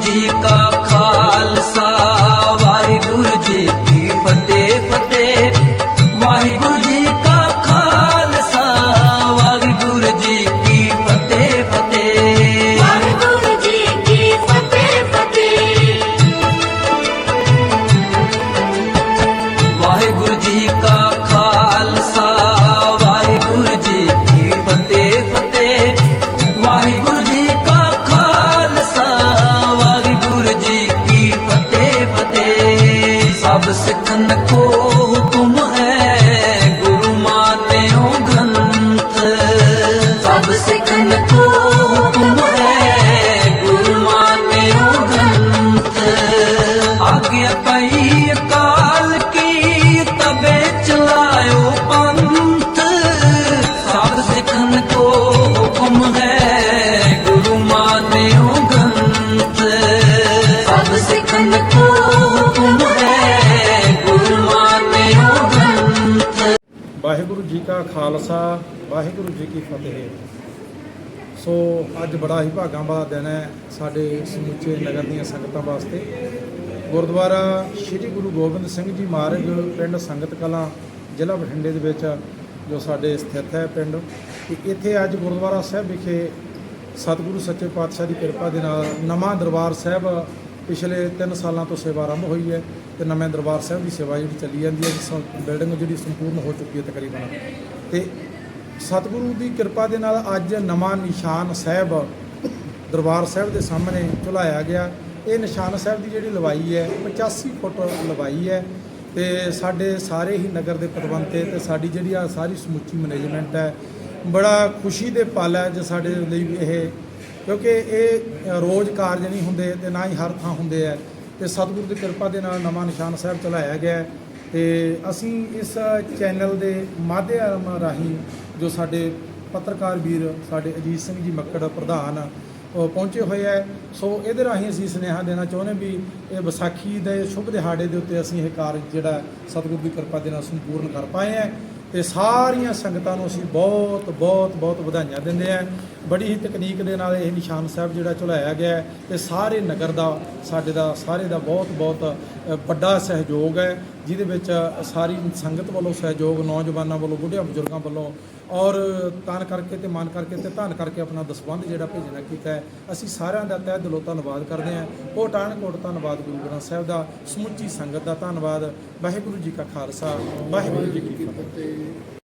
ਜੀ ਕਾ ਫਤਿਹ ਸਭ ਵਾਹਿਗੁਰੂ ਜੀ ਕਾ ਖਾਲਸਾ, ਵਾਹਿਗੁਰੂ ਜੀ ਕੀ ਫਤਿਹ। ਸੋ ਅੱਜ ਬੜਾ ਹੀ ਭਾਗਾਂ ਵਾਲਾ ਦਿਨ ਹੈ ਸਾਡੇ ਸਮੁੱਚੇ ਨਗਰ ਦੀਆਂ ਸੰਗਤਾਂ ਵਾਸਤੇ। ਗੁਰਦੁਆਰਾ ਸ੍ਰੀ ਗੁਰੂ ਗੋਬਿੰਦ ਸਿੰਘ ਜੀ ਮਾਰਗ, ਪਿੰਡ ਸੰਗਤ ਕਲਾਂ, ਜ਼ਿਲ੍ਹਾ ਬਠਿੰਡੇ ਦੇ ਵਿੱਚ, ਜੋ ਸਾਡੇ ਸਥਿਤ ਹੈ ਪਿੰਡ। ਤੇ ਇੱਥੇ ਅੱਜ ਗੁਰਦੁਆਰਾ ਸਾਹਿਬ ਵਿਖੇ ਸਤਿਗੁਰੂ ਸੱਚੇ ਪਾਤਸ਼ਾਹ ਦੀ ਕਿਰਪਾ ਦੇ ਨਾਲ ਨਵਾਂ ਦਰਬਾਰ ਸਾਹਿਬ ਪਿਛਲੇ 3 ਸਾਲਾਂ ਤੋਂ ਸੇਵਾ ਆਰੰਭ ਹੋਈ ਹੈ ਤੇ ਨਵੇਂ ਦਰਬਾਰ ਸਾਹਿਬ ਦੀ ਸੇਵਾ ਜਿਹੜੀ ਚੱਲੀ ਜਾਂਦੀ ਹੈ, ਜਿਸ ਬਿਲਡਿੰਗ ਜਿਹੜੀ ਸੰਪੂਰਨ ਹੋ ਚੁੱਕੀ ਹੈ ਤਕਰੀਬਨ। ਤੇ ਸਤਿਗੁਰੂ ਦੀ ਕਿਰਪਾ ਦੇ ਨਾਲ ਅੱਜ ਨਵਾਂ ਨਿਸ਼ਾਨ ਸਾਹਿਬ ਦਰਬਾਰ ਸਾਹਿਬ ਦੇ ਸਾਹਮਣੇ ਝੁਲਾਇਆ ਗਿਆ। ਇਹ ਨਿਸ਼ਾਨ ਸਾਹਿਬ ਦੀ ਜਿਹੜੀ ਲਵਾਈ ਹੈ 85 ਫੁੱਟ ਲਵਾਈ ਹੈ ਤੇ ਸਾਡੇ ਸਾਰੇ ਹੀ ਨਗਰ ਦੇ ਪਤਵੰਤੇ ਤੇ ਸਾਡੀ ਜਿਹੜੀ ਆ ਸਾਰੀ ਸਮੁੱਚੀ ਮੈਨੇਜਮੈਂਟ ਹੈ, ਬੜਾ ਖੁਸ਼ੀ ਦੇ ਪਲ ਹੈ ਜੇ ਸਾਡੇ ਲਈ ਇਹ ਕਿਉਂਕਿ ਇਹ ਰੋਜ਼ ਕਾਰਜ ਨਹੀਂ ਹੁੰਦੇ ਤੇ ਨਾ ਹੀ ਹਰ ਥਾਂ ਹੁੰਦੇ ਆ। ਤੇ ਸਤਿਗੁਰੂ ਦੀ ਕਿਰਪਾ ਦੇ ਨਾਲ ਨਵਾਂ ਨਿਸ਼ਾਨ ਸਾਹਿਬ ਚਲਾਇਆ ਗਿਆ ਹੈ। ਤੇ ਅਸੀਂ ਇਸ ਚੈਨਲ ਦੇ ਮਾਧਿਅਮ ਰਾਹੀਂ ਜੋ ਸਾਡੇ ਪੱਤਰਕਾਰ ਵੀਰ, ਸਾਡੇ ਅਜੀਤ ਸਿੰਘ ਜੀ ਮੱਕੜ ਪ੍ਰਧਾਨ, ਉਹ ਪਹੁੰਚੇ ਹੋਏ ਹੈ ਸੋ ਇਹਦੇ ਰਾਹੀਂ ਅਸੀਂ ਸੁਨੇਹਾ ਦੇਣਾ ਚਾਹੁੰਦੇ ਵੀ ਇਹ ਵਿਸਾਖੀ ਦੇ ਸ਼ੁਭ ਦਿਹਾੜੇ ਦੇ ਉੱਤੇ ਅਸੀਂ ਇਹ ਕਾਰਜ ਜਿਹੜਾ ਸਤਿਗੁਰੂ ਦੀ ਕਿਰਪਾ ਦੇ ਨਾਲ ਸੰਪੂਰਨ ਕਰ ਪਾਏ ਹੈ ਤੇ ਸਾਰੀਆਂ ਸੰਗਤਾਂ ਨੂੰ ਅਸੀਂ ਬਹੁਤ ਬਹੁਤ ਬਹੁਤ ਵਧਾਈਆਂ ਦਿੰਦੇ ਹਾਂ। ਬੜੀ ਹੀ ਤਕਨੀਕ ਦੇ ਨਾਲ ਇਹ ਨਿਸ਼ਾਨ ਸਾਹਿਬ ਜਿਹੜਾ ਝੁਲਾਇਆ ਗਿਆ ਹੈ ਤੇ ਸਾਰੇ ਨਗਰ ਦਾ, ਸਾਡੇ ਦਾ, ਸਾਰੇ ਦਾ ਬਹੁਤ ਬਹੁਤ ਵੱਡਾ ਸਹਿਯੋਗ ਹੈ। ਜਿਹਦੇ ਵਿੱਚ ਸਾਰੀ ਸੰਗਤ ਵੱਲੋਂ ਸਹਿਯੋਗ, ਨੌਜਵਾਨਾਂ ਵੱਲੋਂ, ਬੁੱਢਿਆਂ ਬਜ਼ੁਰਗਾਂ ਵੱਲੋਂ ਔਰ ਤਨ ਕਰਕੇ ਤੇ ਮਨ ਕਰਕੇ ਤੇ ਧੰਨ ਕਰਕੇ ਆਪਣਾ ਦਸਵੰਧ ਜਿਹੜਾ ਭੇਜਣਾ ਕੀਤਾ ਅਸੀਂ ਸਾਰਿਆਂ ਦਾ ਤਹਿ ਦਿਲੋਂ ਧੰਨਵਾਦ ਕਰਦੇ ਹਾਂ। ਕੋਟਾਨ ਕੋਟ ਧੰਨਵਾਦ ਗੁਰੂ ਗ੍ਰੰਥ ਸਾਹਿਬ ਦਾ, ਸਮੁੱਚੀ ਸੰਗਤ ਦਾ ਧੰਨਵਾਦ। ਵਾਹਿਗੁਰੂ ਜੀ ਕਾ ਖਾਲਸਾ, ਵਾਹਿਗੁਰੂ ਜੀ ਕੀ ਫਤਿਹ।